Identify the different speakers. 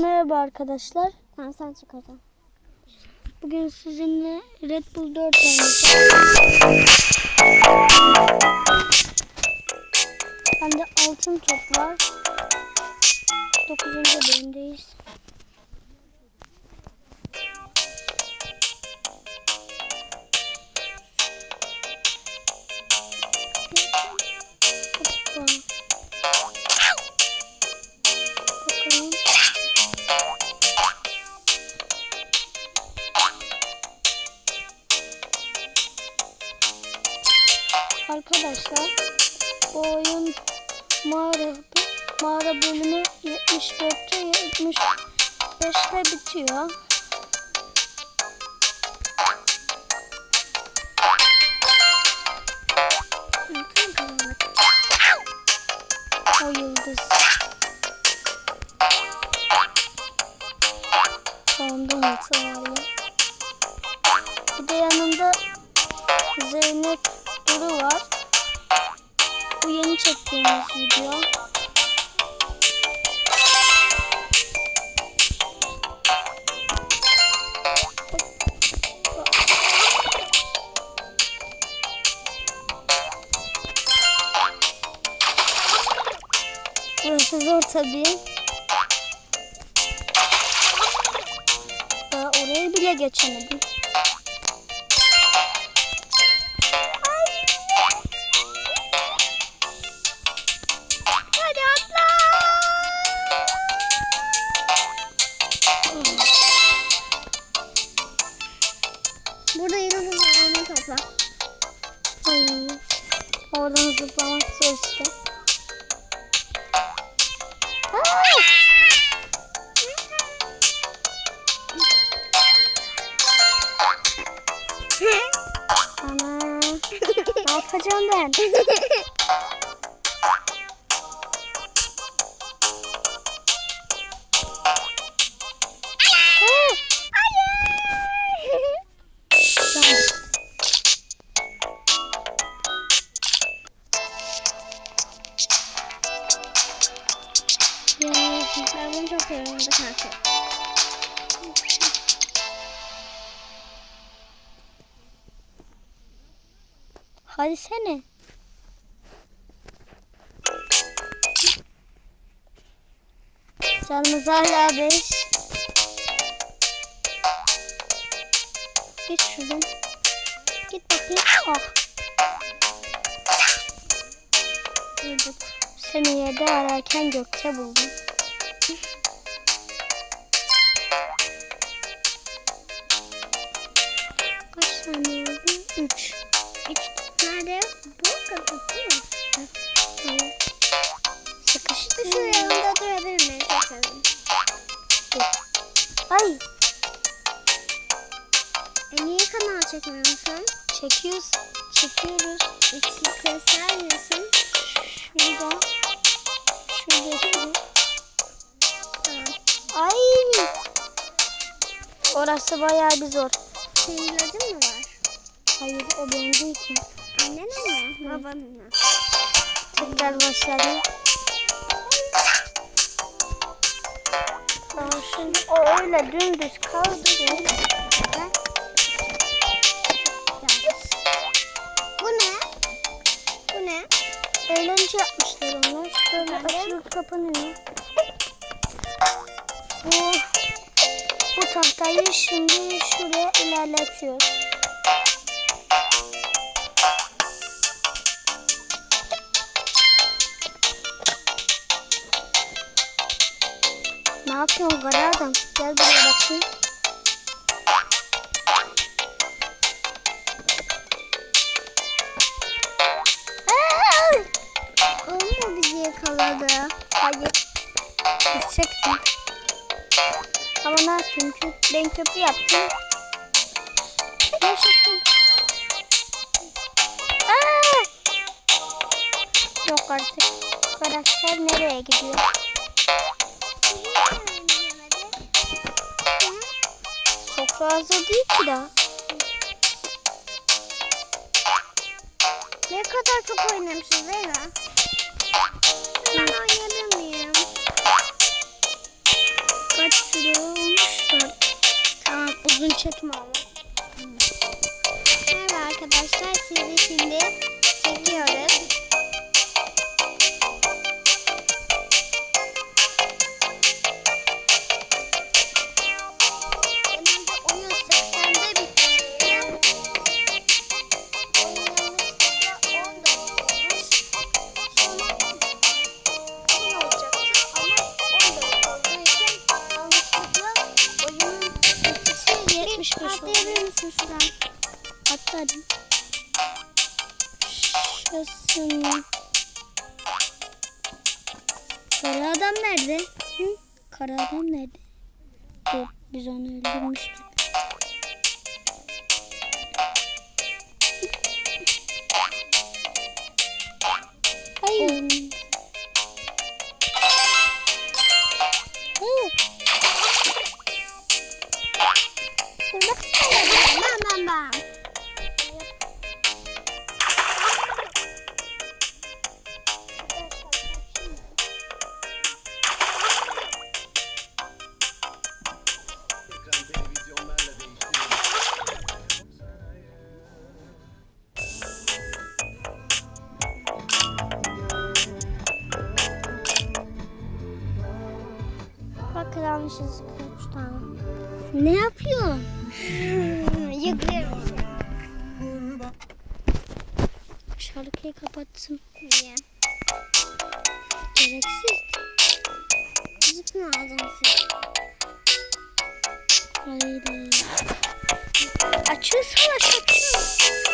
Speaker 1: Merhaba arkadaşlar.
Speaker 2: Tamam sen çık oradan.
Speaker 1: Bugün sizinle Red Bull 4 oynayacağız. Bende altın top var. 9. bölümdeyiz. Arkadaşlar bu oyun mağara, mağara bölümü 74'te 75'te bitiyor. O yıldız. Var ya? Bir de yanında Zeynep Duru var. Bu yeni çektiğimiz video. Burası zor tabii. Daha oraya bile geçemedim. Oradan zıplamak. Aa! Ana. Ne yapacağım ben?
Speaker 2: Ben bunu çok seviyorum. Bir tane.
Speaker 1: Hadi sene. Canımız hala beş. Git şuradan. Git bakayım. Ah. Seni yerde ararken Gökçe buldum. 3.
Speaker 2: 3 nerede? Bu kadar değil
Speaker 1: mi? Sıkıştı.
Speaker 2: Şu hmm. yanında durabilir miyim? Bakalım.
Speaker 1: Ay.
Speaker 2: E niye kanal çekmiyorsun?
Speaker 1: Çekiyoruz. Çekiyoruz.
Speaker 2: İki keser misin?
Speaker 1: Şurada. Şurada şurada.
Speaker 2: Tamam.
Speaker 1: Ay. Orası bayağı bir zor.
Speaker 2: Senin ilacın mı var?
Speaker 1: Hayır o değil ki.
Speaker 2: Annenin mi? Babanın mı?
Speaker 1: Tekrar başlayalım. Tamam şimdi o öyle dümdüz kaldı.
Speaker 2: Bu ne? Bu ne?
Speaker 1: Eğlence yapmışlar onlar. Böyle açılıp kapanıyor. Bu, bu tahtayı şimdi şuraya ilerletiyoruz. Yapıyorsun kara adam? Gel buraya bakayım. Aa!
Speaker 2: O mu bizi yakaladı?
Speaker 1: Hayır. Düşeceksin. Ama ne yapayım? Ben köprü yaptım. Yaşasın. Yok artık. Karakter nereye gidiyor? Hazır değil ki daha.
Speaker 2: Ne kadar çok oynamışız değil mi? Şuradan?
Speaker 1: Atladım. Şurasın. Kara adam nerede? Hı? Kara adam nerede? Yok biz onu öldürmüştük.
Speaker 2: Kırılmışız üç tane.
Speaker 1: Ne yapıyor?
Speaker 2: Yıkıyorum.
Speaker 1: Şarkıyı kapatsın.
Speaker 2: Niye?
Speaker 1: Gereksiz.
Speaker 2: Müzik mi aldın siz?
Speaker 1: Haydi. Açıyorsun açıyorsun.